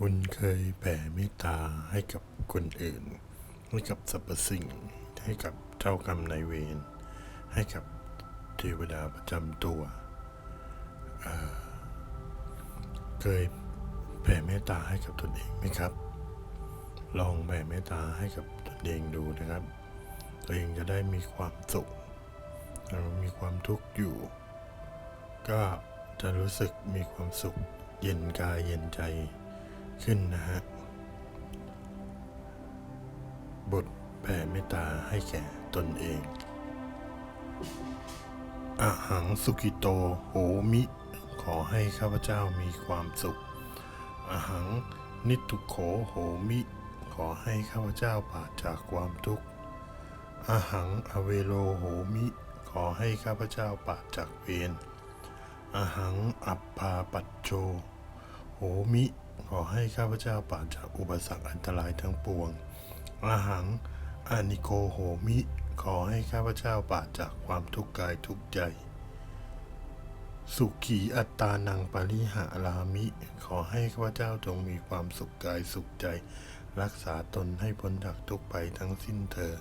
คุณเคยแผ่เมตตาให้กับคนอื่น ให้กับสรรพสิ่ง ให้กับเจ้ากรรมนายเวร ให้กับเทวดาประจำตัวเเคยแผ่เมตตาให้กับตนเองไหมครับ ลองแผ่เมตตาให้กับตนเองดูนะครับ ตัวเองจะได้มีความสุขเรามีความทุกข์อยู่ ก็จะรู้สึกมีความสุข เย็นกายเย็นใจ ขึ้นนะฮะ บทแผ่เมตตาให้แก่ตนเองอาหังสุกิโตโหมิ ขอให้ข้าพเจ้ามีความสุขอาหังนิทุโขโหมิ ขอให้ข้าพเจ้าปราศจากความทุกข์อาหังอเวโลโหมิ ขอให้ข้าพเจ้าปราศจากเวรอาหังอัปปาปัจโจโหมิ ขอให้ข้าพเจ้าปราศจากอุปสรรคอันตรายทั้งปวงอาหังอานิโกโหมิ ขอให้ข้าพเจ้าปราศจากความทุกข์กายทุกข์ใจ สุขีอัตตานังปริหารามิ ขอให้ข้าพเจ้าจงมีความสุขกายสุขใจ รักษาตนให้พ้นจากทุกไปทั้งสิ้นเถิด